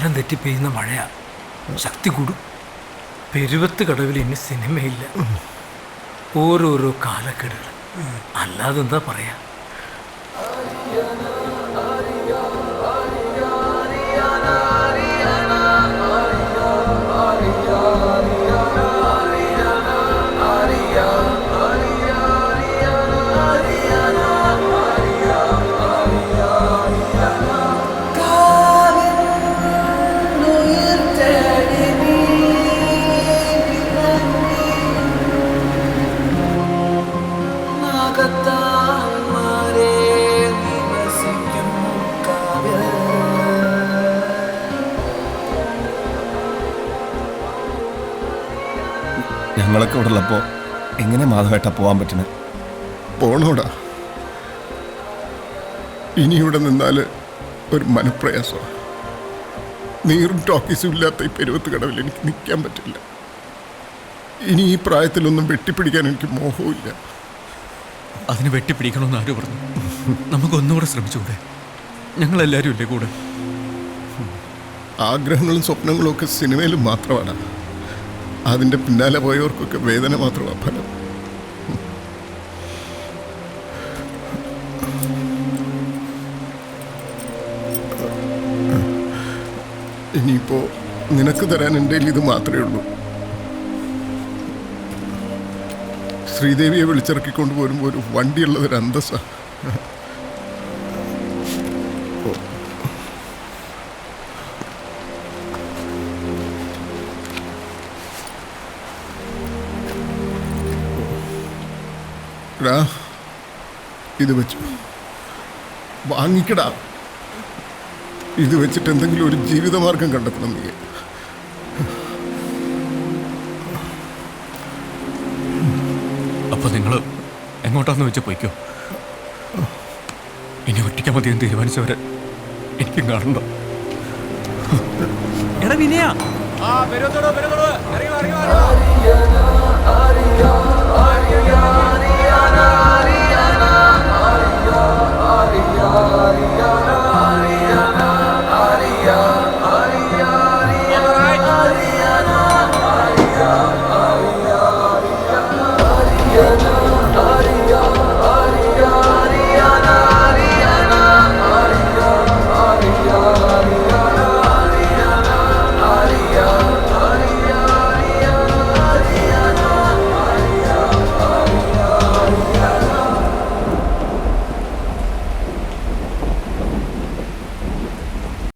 കാലം തെറ്റി പെയ്യുന്ന മഴയാ. ശക്തി കൂടും. പെരുവത്ത് കടവിൽ ഇനി സിനിമയില്ല. ഓരോരോ കാലക്കെടുകൾ. അല്ലാതെന്താ പറയാ? ഞങ്ങളൊക്കെ ഇവിടെ ഉള്ളപ്പോൾ എങ്ങനെ മാധവേട്ട പോകാൻ പറ്റണേ പോണോടാ. ഇനി ഇവിടെ നിന്നാൽ ഒരു മനപ്രയാസമാണ് നീറും ടോക്കീസും ഇല്ലാത്ത ഈ പെരുവത്ത് കടവിൽ എനിക്ക് നിൽക്കാൻ പറ്റില്ല. ഇനി ഈ പ്രായത്തിലൊന്നും വെട്ടിപ്പിടിക്കാൻ എനിക്ക് മോഹമില്ല അതിന് വെട്ടിപ്പിടിക്കണമെന്ന് ആരും പറഞ്ഞു? നമുക്കൊന്നുകൂടെ ശ്രമിച്ചുകൂടെ? ഞങ്ങളെല്ലാവരും ഇല്ലേ കൂടെ? ആഗ്രഹങ്ങളും സ്വപ്നങ്ങളും ഒക്കെ സിനിമയിലും മാത്രമാണ്. അതിന്റെ പിന്നാലെ പോയവർക്കൊക്കെ വേദന മാത്രമാണ് ഫലം. ഇനിയിപ്പോ നിനക്ക് തരാൻ എന്റെ ഇത് മാത്രമേ ഉള്ളൂ. ശ്രീദേവിയെ വിളിച്ചിറക്കിക്കൊണ്ട് പോരുമ്പോൾ ഒരു വണ്ടിയുള്ളത് ഒരു എടാ ഇത് വെച്ചു വാങ്ങിക്കടാ. ഇത് വെച്ചിട്ട് എന്തെങ്കിലും ഒരു ജീവിതമാർഗം കണ്ടെത്തണം നീ. അപ്പൊ നിങ്ങൾ എങ്ങോട്ടാന്ന് വെച്ച് പോയിക്കോ? ഇനി ഒറ്റയ്ക്ക് മതി എന്ന് തീരുമാനിച്ചവരെ എനിക്കും കാണണ്ട എടാ വിനയാ. ആ പെരുത്തോടോ പെരുത്തോടോ ഇറങ്ങി Ariana,